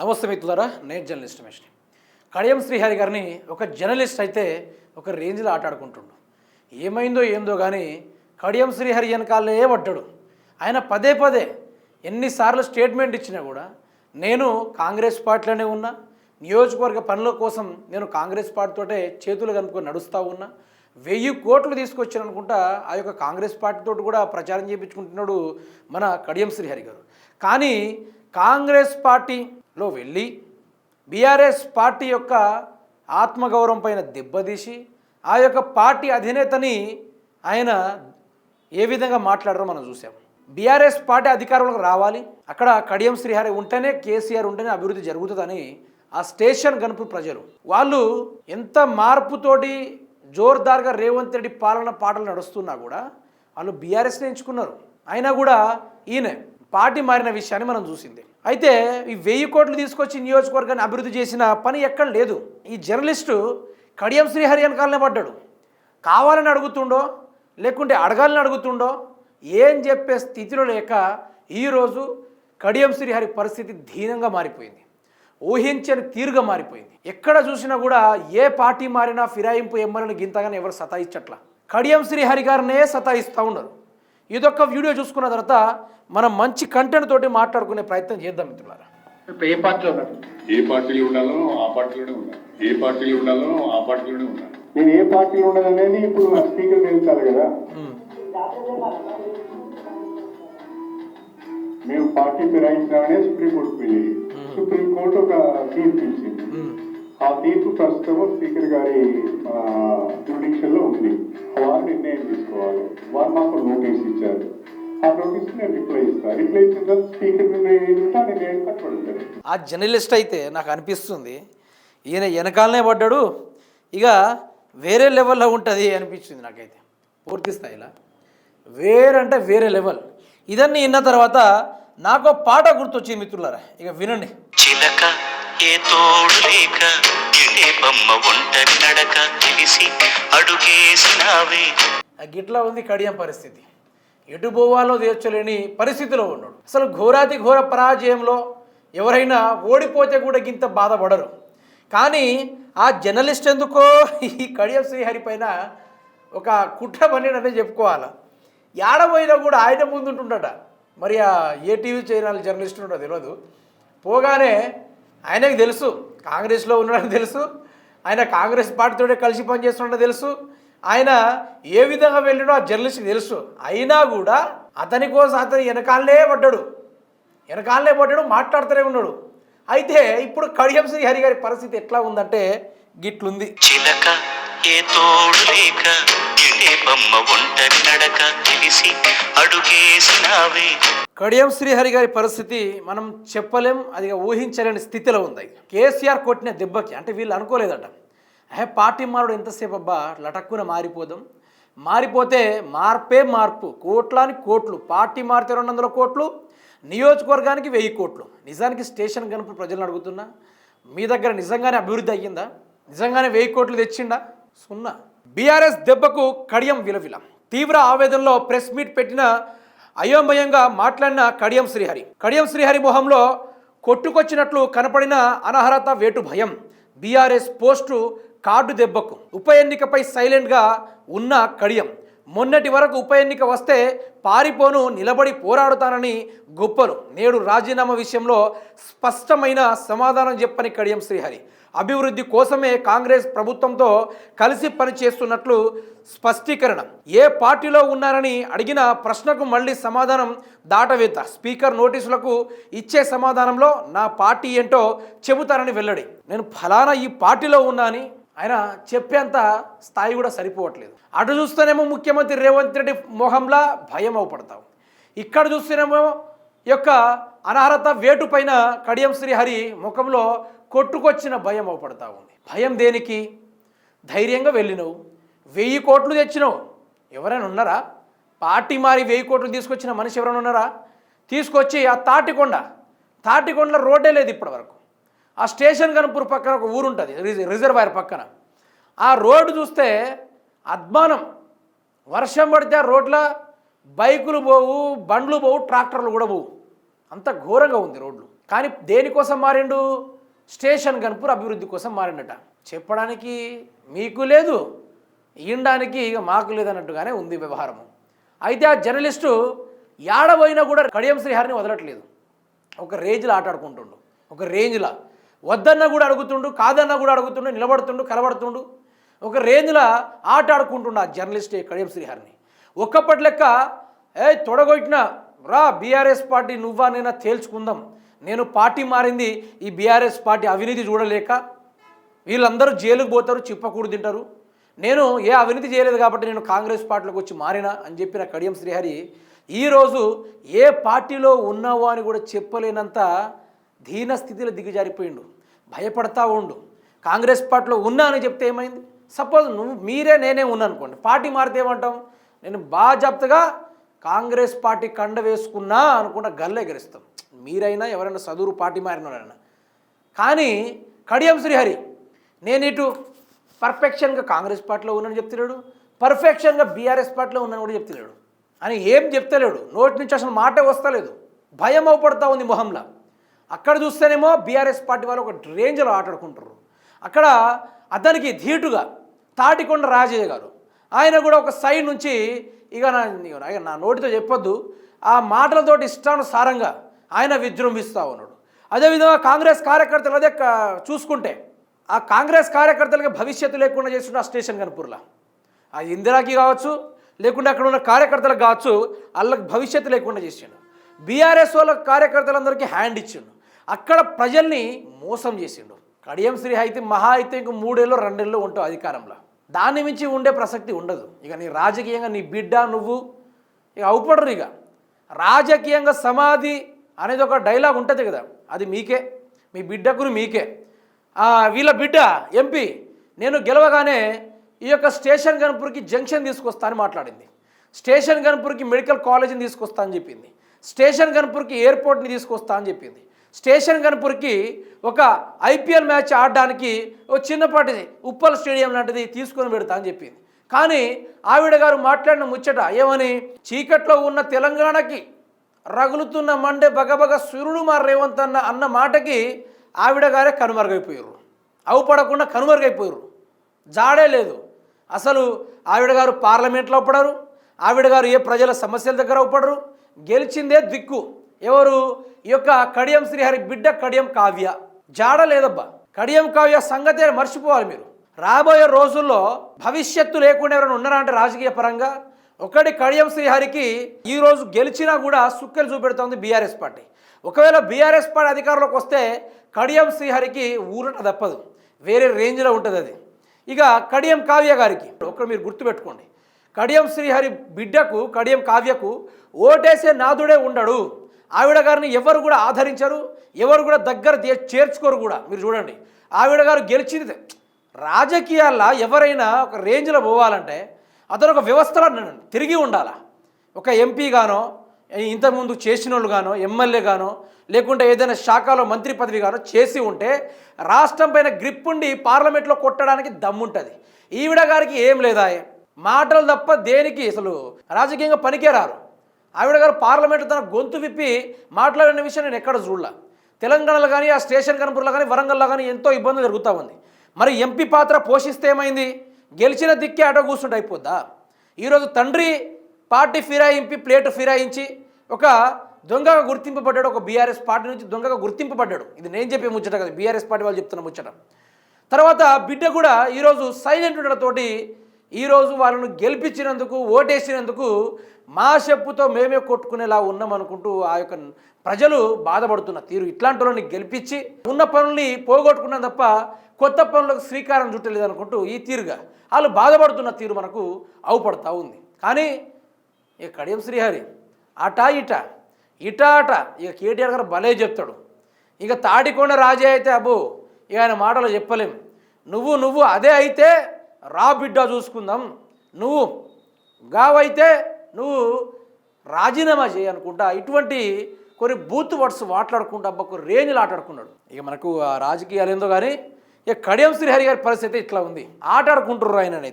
నమస్తే మిత్రులారా నేను జర్నలిస్ట్ రమేష్ని. కడియం శ్రీహరి గారిని ఒక జర్నలిస్ట్ అయితే ఒక రేంజ్లో ఆటాడుకుంటుండు. ఏమైందో ఏందో కానీ కడియం శ్రీహరి వెనకాలే పడ్డాడు. ఆయన పదే పదే ఎన్నిసార్లు స్టేట్మెంట్ ఇచ్చినా కూడా నేను కాంగ్రెస్ పార్టీలోనే ఉన్నా నియోజకవర్గ పనుల కోసం నేను కాంగ్రెస్ పార్టీతోటే చేతులు కనుక్కొని నడుస్తూ ఉన్నా వెయ్యి కోట్లు తీసుకొచ్చాను అనుకుంటా ఆ యొక్క కాంగ్రెస్ పార్టీతో కూడా ప్రచారం చేయించుకుంటున్నాడు మన కడియం శ్రీహరి గారు. కానీ కాంగ్రెస్ పార్టీ పార్టీలో వెళ్ళి బీఆర్ఎస్ పార్టీ యొక్క ఆత్మగౌరవం పైన దెబ్బతీసి ఆ యొక్క పార్టీ అధినేతని ఆయన ఏ విధంగా మాట్లాడారో మనం చూసాం బీఆర్ఎస్ పార్టీ అధికారంలోకి రావాలి. అక్కడ కడియం శ్రీహరి ఉంటేనే కేసీఆర్ ఉంటేనే అభివృద్ధి జరుగుతుందని ఆ స్టేషన్ గనుపు ప్రజలు. వాళ్ళు ఎంత మార్పుతోటి జోర్దార్గా రేవంత్ రెడ్డి పాలన పాటలు నడుస్తున్నా కూడా వాళ్ళు బీఆర్ఎస్ని ఎంచుకున్నారు. అయినా కూడా ఈయన పార్టీ మారిన విషయాన్ని మనం చూసింది. అయితే ఈ వెయ్యి కోట్లు తీసుకొచ్చి నియోజకవర్గాన్ని అభివృద్ధి చేసిన పని ఎక్కడ లేదు. ఈ జర్నలిస్టు కడియం శ్రీహరి వెనకాలనే పడ్డాడు. కావాలని అడుగుతుండో లేకుంటే అడగాలని అడుగుతుండో ఏం చెప్పే స్థితిలో లేక ఈరోజు కడియం శ్రీహరి పరిస్థితి దీనంగా మారిపోయింది. ఊహించని తీరుగా మారిపోయింది. ఎక్కడ చూసినా కూడా ఏ పార్టీ మారినా ఫిరాయింపు ఎమ్మెల్యేని గింతగానే ఎవరు సతాయించట్లా కడియం శ్రీహరి గారినే సతాయిస్తూ ఉన్నారు. ఇదొక్క వీడియో చూసుకున్న తర్వాత మనం మంచి కంటెంట్ తోటి మాట్లాడుకునే ప్రయత్నం చేద్దాం మిత్రులారా. ఇప్పుడు ఏ పార్టీలో ఏ పార్టీలో ఉండాలో ఆ పార్టీలోనే ఉన్నాను ఏ పార్టీలో ఉండాలో ఆ పార్టీలోనే ఉన్నాను నేను ఏ పార్టీలో ఉండదనేది ఇప్పుడు స్పీకర్ తెలుసాలి కదా. మేము పార్టీ ఫిరాయించామనే సుప్రీంకోర్టు వెళ్ళి సుప్రీంకోర్టు ఒక తీర్పు ఇచ్చింది. ఆ తీర్పు ప్రస్తుతం స్పీకర్ గారి మాకు నోటీస్ ఇచ్చారు. ఆ నోటీస్ నేను రిప్లై ఇస్తాను రిప్లై ఇచ్చిన తర్వాత స్పీకర్ ఏంటంటే ఆ జర్నలిస్ట్ అయితే నాకు అనిపిస్తుంది ఈయన వెనకాలనే పడ్డాడు ఇక వేరే లెవెల్లో ఉంటుంది అనిపించింది నాకైతే పూర్తి స్థాయిలో. వేరంటే వేరే లెవెల్ ఇదన్నీ విన్న తర్వాత నాకు ఒక పాట గుర్తొచ్చింది మిత్రులారా ఇక వినండి. చిలక ఏ తోడు లేక బొమ్మ ఒంటరి నడక తెలిసి అడుగేసినావే గిట్లా ఉంది కడియం పరిస్థితి. ఎటు పోవాలో తీర్చలేని పరిస్థితిలో ఉన్నాడు. అసలు ఘోరాతి ఘోర పరాజయంలో ఎవరైనా ఓడిపోతే కూడా గింత బాధపడరు. కానీ ఆ జర్నలిస్ట్ ఎందుకో ఈ కడియం శ్రీహరి పైన ఒక కుట్ర పన్నీడనే చెప్పుకోవాలి? ఏడపోయినా కూడా ఆయన ముందుంటుండట. మరి ఆ ఏ టీవీ ఛానల్ జర్నలిస్ట్ ఉండో తెలియదు పోగానే ఆయనకు తెలుసు. కాంగ్రెస్లో ఉన్నాడని తెలుసు. ఆయన కాంగ్రెస్ పార్టీతోనే కలిసి పనిచేస్తుండో తెలుసు. ఆయన ఏ విధంగా వెళ్ళినో ఆ జర్నలిస్ట్కి తెలుసు. అయినా కూడా అతని కోసం అతని వెనకాలనే పడ్డాడు. వెనకాలనే పడ్డాడు మాట్లాడుతూనే ఉన్నాడు. అయితే ఇప్పుడు కడియం శ్రీహరి గారి పరిస్థితి ఎట్లా ఉందంటే గిట్లుంది. చిలక ఏ తోడు లేక బొమ్మ నడక తెలిసి అడుగేసినావే. కడియం శ్రీహరి గారి పరిస్థితి మనం చెప్పలేం అది ఊహించలేని స్థితిలో ఉంది. కేసీఆర్ కొట్టిన దెబ్బకి అంటే వీళ్ళు అనుకోలేదట. హే పార్టీ మారుడు ఎంతసేపు అబ్బా? లటక్కున మారిపోదాం. మారిపోతే మార్పే మార్పు. కోట్లాని కోట్లు. పార్టీ మారితే రెండు వందల కోట్లు. నియోజకవర్గానికి వెయ్యి కోట్లు. నిజానికి స్టేషన్ కనుపు ప్రజలను అడుగుతున్నా మీ దగ్గర నిజంగానే అభివృద్ధి అయ్యిందా? నిజంగానే వెయ్యి కోట్లు తెచ్చిండా? సున్నా. బీఆర్ఎస్ దెబ్బకు కడియం విలవిల. తీవ్ర ఆవేదనలో ప్రెస్ మీట్ పెట్టిన అయోమయంగా మాట్లాడిన కడియం శ్రీహరి. కడియం శ్రీహరి మొహంలో కొట్టుకొచ్చినట్లు కనపడిన అనర్హత వేటు భయం. బీఆర్ఎస్ పోస్టు కార్డు దెబ్బకు ఉప ఎన్నికపై సైలెంట్గా ఉన్న కడియం. మొన్నటి వరకు ఉప ఎన్నిక వస్తే పారిపోను నిలబడి పోరాడుతానని గొప్పలు. నేడు రాజీనామా విషయంలో స్పష్టమైన సమాధానం చెప్పని కడియం శ్రీహరి. అభివృద్ధి కోసమే కాంగ్రెస్ ప్రభుత్వంతో కలిసి పనిచేస్తున్నట్లు స్పష్టీకరణ. ఏ పార్టీలో ఉన్నారని అడిగిన ప్రశ్నకు మళ్ళీ సమాధానం దాటవేత స్పీకర్ నోటీసులకు ఇచ్చే సమాధానంలో నా పార్టీ ఏంటో చెబుతారని వెల్లడి. నేను ఫలానా ఈ పార్టీలో ఉన్నా అని ఆయన చెప్పేంత స్థాయి కూడా సరిపోవట్లేదు. అటు చూస్తేనేమో ముఖ్యమంత్రి రేవంత్ రెడ్డి మొహంలా భయం అవపడతాం ఇక్కడ చూస్తేనేమో యొక్క అనర్హత వేటు పైన కడియం శ్రీహరి ముఖంలో కొట్టుకొచ్చిన భయం అవపడతా ఉంది భయం దేనికి? ధైర్యంగా వెళ్ళినవు. వెయ్యి కోట్లు తెచ్చినావు. ఎవరైనా ఉన్నారా? పార్టీ మారి వెయ్యి కోట్లు తీసుకొచ్చిన మనిషి ఎవరైనా ఉన్నారా? తీసుకొచ్చి ఆ తాటికొండ తాటికొండలో రోడ్డే లేదు ఇప్పటివరకు. ఆ స్టేషన్ కనుపూర్ పక్కన ఒక ఊరు ఉంటుంది రిజ- రిజర్వాయర్ పక్కన. ఆ రోడ్డు చూస్తే అద్మానం. వర్షం పడితే ఆ రోడ్ల బైకులు పోవు బండ్లు పోవు ట్రాక్టర్లు కూడా పోవు. అంత ఘోరంగా ఉంది రోడ్లు. కానీ దేనికోసం మారిండు? స్టేషన్ గన్పూర్ అభివృద్ధి కోసం మారిండట. చెప్పడానికి మీకు లేదు ఇయ్యడానికి ఇక మాకు లేదన్నట్టుగానే ఉంది వ్యవహారము. అయితే ఆ జర్నలిస్టు ఏడబోయినా కూడా కడియం శ్రీహరిని వదలట్లేదు. ఒక రేంజ్లో ఆటాడుకుంటుండు. ఒక రేంజ్లో. వద్దన్నా కూడా అడుగుతుండు కాదన్నా కూడా అడుగుతుండు నిలబడుతుండు కలబడుతుండు ఒక రేంజ్లో ఆట ఆడుకుంటుండు ఆ జర్నలిస్ట్ కడియం శ్రీహరిని. ఒక్కప్పటి లెక్క ఏ తొడగొట్టిన రా బీఆర్ఎస్ పార్టీ నువ్వా నేనా తేల్చుకుందాం. నేను పార్టీ మారింది ఈ బీఆర్ఎస్ పార్టీ అవినీతి చూడలేక వీళ్ళందరూ జైలుకు పోతారు చిప్పకూడు తింటారు. నేను ఏ అవినీతి చేయలేదు కాబట్టి నేను కాంగ్రెస్ పార్టీలోకి వచ్చి మారినా అని చెప్పిన కడియం శ్రీహరి ఈరోజు ఏ పార్టీలో ఉన్నావో అని కూడా చెప్పలేనంత దీన స్థితిలో దిగజారిపోయిండు. భయపడతా ఉండు. కాంగ్రెస్ పార్టీలో ఉన్నా అని చెప్తే ఏమైంది? సపోజ్ నువ్వు మీరే నేనే ఉన్నాను అనుకోండి పార్టీ మారితే ఏమంటాం నేను బాజాప్తగా కాంగ్రెస్ పార్టీ కండ వేసుకున్నా అనుకుంటా గల్లె ఎగరిస్తాం. మీరైనా ఎవరైనా చదువు పార్టీ మారినారైనా కానీ కడియం శ్రీహరి నేను ఇటు పర్ఫెక్షన్గా కాంగ్రెస్ పార్టీలో ఉన్నాను చెప్తున్నాడు పర్ఫెక్షన్గా బీఆర్ఎస్ పార్టీలో ఉన్నాను కూడా చెప్తున్నాడు అని ఏం చెప్తలేడు. నోటి నుంచి అసలు మాట వస్తలేదు. భయం అవపడతా ఉంది మొహంలో. అక్కడ చూస్తేనేమో బీఆర్ఎస్ పార్టీ వాళ్ళు ఒక రేంజ్లో ఆటాడుకుంటారు అక్కడ అతనికి ధీటుగా తాటికొండ రాజయ్య గారు ఆయన కూడా ఒక సైడ్ నుంచి ఇక నా ఇక నా నోటితో చెప్పొద్దు ఆ మాటలతోటి ఇష్టానుసారంగా ఆయన విజృంభిస్తూ ఉన్నాడు. అదేవిధంగా కాంగ్రెస్ కార్యకర్తలు అదే చూసుకుంటే ఆ కాంగ్రెస్ కార్యకర్తలకి భవిష్యత్తు లేకుండా చేస్తున్న ఆ స్టేషన్ కనుపూర్లో. ఆ ఇందిరాకి కావచ్చు లేకుంటే అక్కడ ఉన్న కార్యకర్తలకు కావచ్చు వాళ్ళకి భవిష్యత్తు లేకుండా చేసిండు. బీఆర్ఎస్ వాళ్ళ కార్యకర్తలందరికీ హ్యాండ్ ఇచ్చిండు. అక్కడ ప్రజల్ని మోసం చేసిండు. కడియం శ్రీ అయితే మహా అయితే ఇంక మూడేళ్ళు రెండేళ్ళు ఉంటావు అధికారంలో. దాన్ని మించి ఉండే ప్రసక్తి ఉండదు. ఇక నీ రాజకీయంగా నీ బిడ్డ నువ్వు ఇక అవుపడరు ఇక. రాజకీయంగా సమాధి అనేది ఒక డైలాగ్ ఉంటుంది కదా. అది మీకే. మీ బిడ్డకును మీకే. వీళ్ళ బిడ్డ ఎంపీ నేను గెలవగానే ఈ యొక్క స్టేషన్ గన్పూర్కి జంక్షన్ తీసుకొస్తా అని మాట్లాడింది. స్టేషన్ గన్పూర్కి మెడికల్ కాలేజీని తీసుకొస్తా అని చెప్పింది. స్టేషన్ గన్పూర్కి ఎయిర్పోర్ట్ని తీసుకొస్తా అని చెప్పింది. స్టేషన్ కనుపురికి ఒక ఐపీఎల్ మ్యాచ్ ఆడడానికి ఒక చిన్నపాటి ఉప్పల్ స్టేడియం లాంటిది తీసుకొని పెడతా అని చెప్పింది. కానీ ఆవిడ గారు మాట్లాడిన ముచ్చట ఏమని? చీకట్లో ఉన్న తెలంగాణకి రగులుతున్న మండే బగబగ సూర్యుడు మా రేవంత్ అన్న అన్న మాటకి ఆవిడ గారే కనుమరుగైపోయారు అవుపడకుండా కనుమరుగైపోయారు జాడే లేదు. అసలు ఆవిడ గారు పార్లమెంట్లో పడరు ఆవిడ గారు ఏ ప్రజల సమస్యల దగ్గర అవ్వడరు గెలిచిందే దిక్కు. ఎవరు? ఈ యొక్క కడియం శ్రీహరి బిడ్డ కడియం కావ్య. జాడ లేదబ్బా. కడియం కావ్య సంగతే మర్చిపోవాలి మీరు. రాబోయే రోజుల్లో భవిష్యత్తు లేకుండా ఎవరైనా ఉన్నారా అంటే రాజకీయ పరంగా? ఒకటి కడియం శ్రీహరికి ఈ రోజు గెలిచినా కూడా సుక్కలు చూపెడుతోంది బీఆర్ఎస్ పార్టీ. ఒకవేళ బీఆర్ఎస్ పార్టీ అధికారంలోకి వస్తే కడియం శ్రీహరికి ఊరట తప్పదు. వేరే రేంజ్లో ఉంటుంది అది. ఇక కడియం కావ్య గారికి ఒకటి మీరు గుర్తుపెట్టుకోండి. కడియం శ్రీహరి బిడ్డకు కడియం కావ్యకు ఓటేసే నాదుడే ఉండడు. ఆవిడ గారిని ఎవరు కూడా ఆదరించరు ఎవరు కూడా దగ్గర చేర్చుకోరు కూడా. మీరు చూడండి. ఆవిడ గారు గెలిచింది రాజకీయాల్లో ఎవరైనా ఒక రేంజ్లో పోవాలంటే అతను ఒక వ్యవస్థలో తిరిగి ఉండాలా. ఒక ఎంపీ గానో ఇంతకుముందు చేసిన వాళ్ళు గానో ఎమ్మెల్యే గానో లేకుంటే ఏదైనా శాఖలో మంత్రి పదవి గానో చేసి ఉంటే రాష్ట్రం పైన గ్రిప్ ఉండి పార్లమెంట్లో కొట్టడానికి దమ్ముంటుంది. ఈవిడ గారికి ఏం లేదా? మాటలు తప్ప దేనికి? అసలు రాజకీయంగా పనికే రారు ఆవిడ గారు పార్లమెంట్లో తన గొంతు విప్పి మాట్లాడిన విషయం నేను ఎక్కడ చూడలా. తెలంగాణలో కానీ ఆ స్టేషన్ కనుపూర్లో కానీ వరంగల్లో కానీ ఎంతో ఇబ్బంది జరుగుతూ ఉంది. మరి ఎంపీ పాత్ర పోషిస్తే ఏమైంది? గెలిచిన దిక్కే అటో కూర్చుంటే అయిపోద్దా? ఈరోజు తండ్రి పార్టీ ఫిరాయింపి ప్లేటు ఫిరాయించి ఒక దొంగగా గుర్తింపబడ్డాడు ఒక బీఆర్ఎస్ పార్టీ నుంచి దొంగగా గుర్తింపబడ్డాడు. ఇది నేను చెప్పే ముచ్చట కదా బీఆర్ఎస్ పార్టీ వాళ్ళు చెప్తున్న ముచ్చట. తర్వాత బిడ్డ కూడా ఈరోజు సైలెంట్ ఉండడంతోటి ఈరోజు వాళ్ళను గెలిపించినందుకు ఓటేసినందుకు మా చెప్పుతో మేమే కొట్టుకునేలా ఉన్నామనుకుంటూ ఆ యొక్క ప్రజలు బాధపడుతున్న తీరు. ఇట్లాంటి వాళ్ళని గెలిపించి ఉన్న పనుల్ని పోగొట్టుకున్నాం తప్ప కొత్త పనులకు శ్రీకారం చుట్టలేదు అనుకుంటూ ఈ తీరుగా వాళ్ళు బాధపడుతున్న తీరు మనకు అవుపడతా ఉంది. కానీ ఇక కడియం శ్రీహరి అటా ఇట ఇటా అట ఇక కేటీఆర్ గారు భలే చెప్తాడు. ఇక తాటికొండ రాజే అయితే అబ్బో ఇక ఆయన మాటలు చెప్పలేం. నువ్వు నువ్వు అదే అయితే రా బిడ్డ చూసుకుందాం. నువ్వు గావైతే నువ్వు రాజీనామా చేయనుకుంటా ఇటువంటి కొన్ని బూత్ వర్డ్స్ మాట్లాడుకుంటా అబ్బా కొన్ని రేంజ్లు ఆటాడుకున్నాడు. ఇక మనకు ఆ రాజకీయాలు ఏందో కానీ ఇక కడియం శ్రీహరి గారి పరిస్థితి ఇట్లా ఉంది. ఆటాడుకుంటుర్రు ఆయననైతే.